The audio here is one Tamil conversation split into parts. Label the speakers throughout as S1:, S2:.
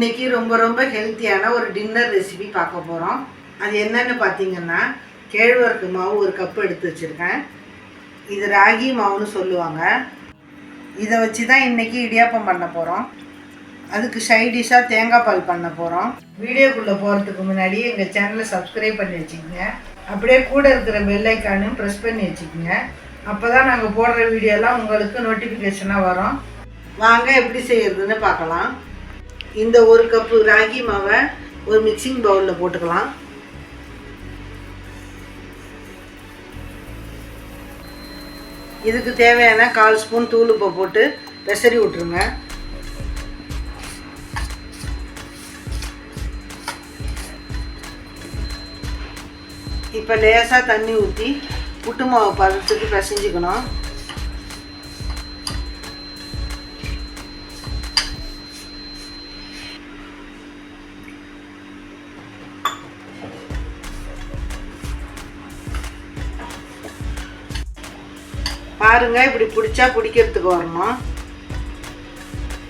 S1: இன்னைக்கு ரொம்ப ரொம்ப ஹெல்த்தியான ஒரு டின்னர் ரெசிபி பார்க்க போகிறோம் அது என்னன்னு பார்த்தீங்கன்னா கேழ்வரகு மாவு ஒரு கப் எடுத்து வச்சுருக்கேன். இது ராகி மாவுன்னு சொல்லுவாங்க. இதை வச்சு தான் இன்னைக்கு இடியாப்பம் பண்ண போகிறோம் அதுக்கு சைடிஷாக தேங்காய் பால் பண்ண போகிறோம் வீடியோக்குள்ளே போகிறதுக்கு முன்னாடி எங்கள் சேனலை சப்ஸ்கிரைப் பண்ணி வச்சுக்கோங்க. அப்படியே கூட இருக்கிற பெல்லைக்கானும் ப்ரெஸ் பண்ணி வச்சுக்கோங்க. அப்போ தான் நாங்கள் போடுற வீடியோலாம் உங்களுக்கு நோட்டிஃபிகேஷனாக வரும். வாங்க எப்படி செய்யறதுன்னு பார்க்கலாம். இந்த ஒரு கப்பு ராகி மாவை ஒரு மிக்சிங் பவுலில் போட்டுக்கலாம். இதுக்கு தேவையான கால் ஸ்பூன் தூள் உப்பை போட்டு பெசரி விட்ருங்க இப்போ லேசாக தண்ணி ஊற்றி புட்டு மாவை பதத்துக்கு பிசைஞ்சிக்கணும். பாருங்க இப்படி பிடிச்சா பிடிக்கிறதுக்கு வரணும்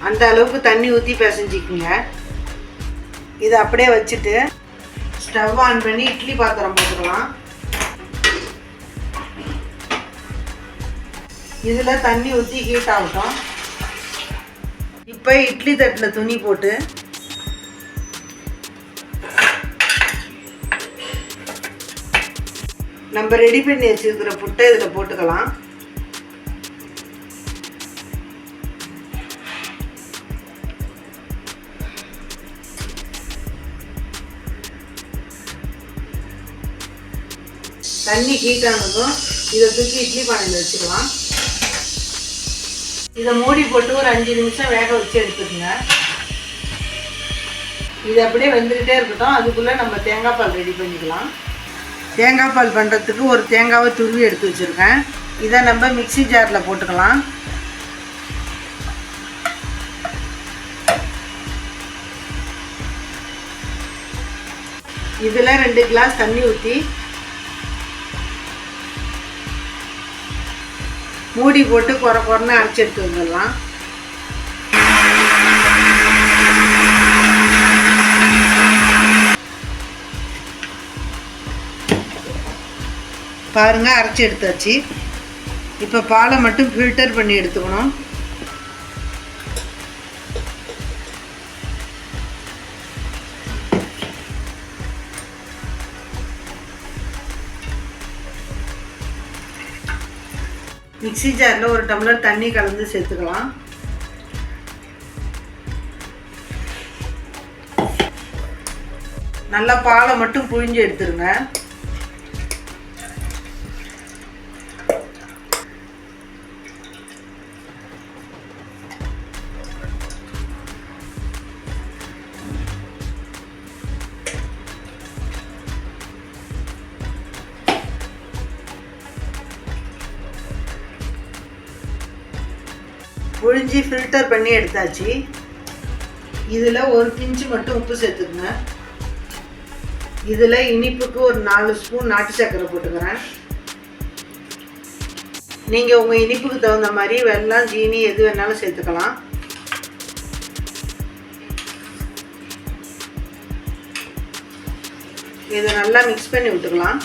S1: அந்த அளவுக்கு தண்ணி ஊற்றி பிசைஞ்சிக்குங்க. இதை அப்படியே வச்சுட்டு ஸ்டவ் ஆன் பண்ணி இட்லி பாத்திரம் போட்டுக்கலாம். இதில் தண்ணி ஊற்றி ஹீட் ஆகட்டும். இப்போ இட்லி தட்டில் துணி போட்டு நம்ம ரெடி பண்ணி வச்சுருக்கிற புட்டை இதில் போட்டுக்கலாம். தண்ணி ஹீட் ஆனதும் இதை தூக்கி இட்லி பானையில் வச்சுக்கலாம். இதை மூடி போட்டு ஒரு அஞ்சு நிமிஷம் வேக வச்சு எடுத்துக்கோங்க. இது அப்படியே வெந்துக்கிட்டே இருக்கட்டும். அதுக்குள்ளே நம்ம தேங்காய் பால் ரெடி பண்ணிக்கலாம். தேங்காய் பால் பண்ணுறதுக்கு ஒரு தேங்காவை துருவி எடுத்து வச்சுருக்கேன். இதை நம்ம மிக்ஸி ஜாரில் போட்டுக்கலாம். இதில் ரெண்டு கிளாஸ் தண்ணி ஊற்றி மூடி போட்டு குறை குறைன்னு அரைச்சி எடுத்து வந்துடலாம். பாருங்க அரைச்சி எடுத்தாச்சு. இப்போ பாலை மட்டும் ஃபில்டர் பண்ணி எடுத்துக்கணும். மிக்ஸி ஜாரில் ஒரு டம்ளர் தண்ணி கலந்து சேர்த்துக்கலாம். நல்லா பாலை மட்டும் புழிஞ்சு எடுத்துருங்க. புழிஞ்சி ஃபில்டர் பண்ணி எடுத்தாச்சு. இதில் ஒரு பிஞ்சு மட்டும் உப்பு சேர்த்துக்குங்க. இதில் இனிப்புக்கு ஒரு நாலு ஸ்பூன் நாட்டு சர்க்கரை போட்டுக்கிறேன். நீங்கள் உங்கள் இனிப்புக்கு தகுந்த மாதிரி வெள்ளம் ஜீனி எது வேணாலும் சேர்த்துக்கலாம். இதை நல்லா மிக்ஸ் பண்ணி விட்டுக்கலாம்.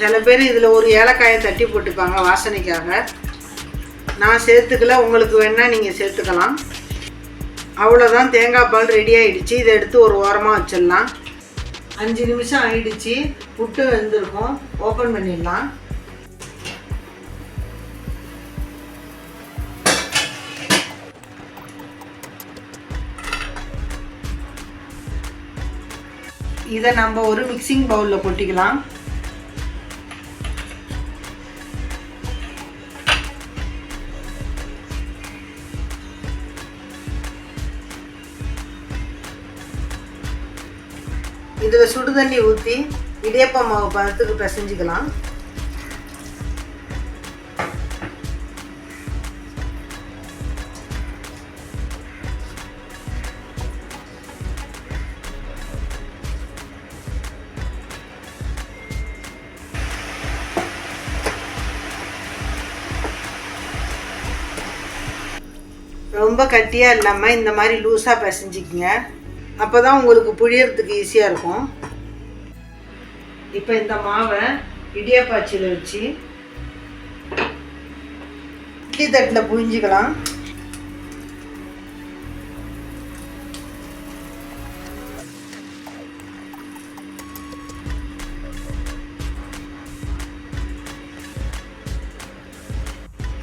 S1: சில பேர் இதில் ஒரு ஏலக்காயை தட்டி போட்டுப்பாங்க வாசனைக்காக. நான் சேர்த்துக்கல உங்களுக்கு வேணால் நீங்கள் சேர்த்துக்கலாம். அவ்வளோதான் தேங்காய் பால் ரெடி ஆகிடுச்சு இதை எடுத்து ஒரு ஓரமாக வச்சிடலாம். அஞ்சு நிமிஷம் ஆகிடுச்சு புட்டு வெந்திருக்கும். ஓப்பன் பண்ணிடலாம். இதை நம்ம ஒரு மிக்சிங் பவுலில் கொட்டிக்கலாம். இதில் சுடு தண்ணி ஊற்றி இடியப்பம் மாவு பதத்துக்கு பிசைஞ்சிக்கலாம். ரொம்ப கட்டியாக இல்லாமல் இந்த மாதிரி லூஸாக பிசைஞ்சிக்கங்க. அப்போ தான் உங்களுக்கு புழியறதுக்கு ஈஸியாக இருக்கும். இப்போ இந்த மாவை இடியாப்பாச்சியில் வச்சு இட்லி தட்டில் புழிஞ்சிக்கலாம்.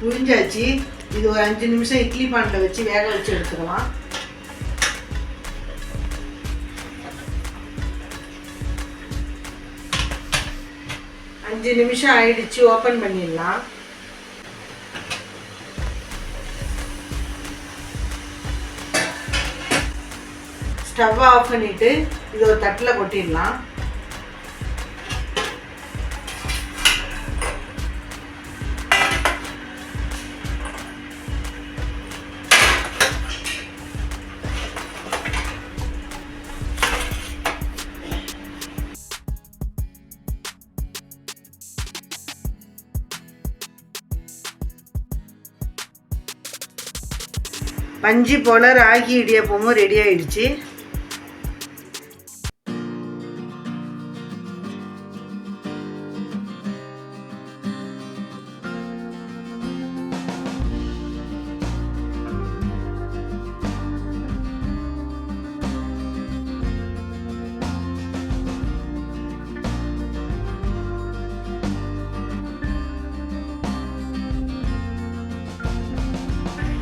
S1: புழிஞ்சாச்சு. இது ஒரு அஞ்சு நிமிஷம் இட்லி பானில் வச்சு வேக வச்சு எடுத்துக்கலாம். அஞ்சு நிமிஷம் ஆயிடுச்சு ஓப்பன் பண்ணிடலாம். ஸ்டவ் ஆஃப் பண்ணிட்டு இது ஒரு தட்டில் கொட்டிடலாம். பஞ்சு போல ராகி இடியப்பமும் ரெடி ஆயிடுச்சு.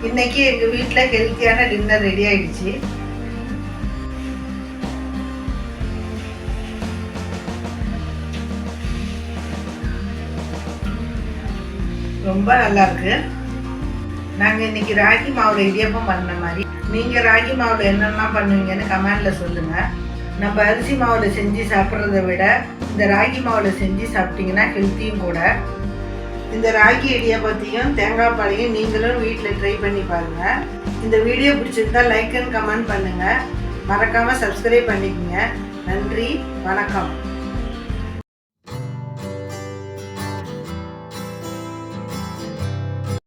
S1: இன்னைக்கு எங்க வீட்டில் ஹெல்த்தியான டின்னர் ரெடி ஆயிடுச்சு. ரொம்ப நல்லா இருக்கு. நாங்க இன்னைக்கு ராகி மாவுல இடியப்பம் பண்ண மாதிரி. நீங்க ராகி மாவுல என்னெல்லாம் பண்ணுவீங்கன்னு கமெண்ட்ல சொல்லுங்க. நம்ம அரிசி மாவுல செஞ்சு சாப்பிட்றத விட இந்த ராகி மாவுல செஞ்சு சாப்பிட்டீங்கன்னா ஹெல்த்தியும் கூட. இந்த ராகி இடியாப்பத்தையும் தேங்காய் பாலையும் நீங்களும் வீட்டில் ட்ரை பண்ணி பாருங்கள் இந்த வீடியோ பிடிச்சிருந்தா லைக் அண்ட் கமெண்ட் பண்ணுங்கள் மறக்காமல் சப்ஸ்கிரைப் பண்ணிக்கோங்க. நன்றி வணக்கம்.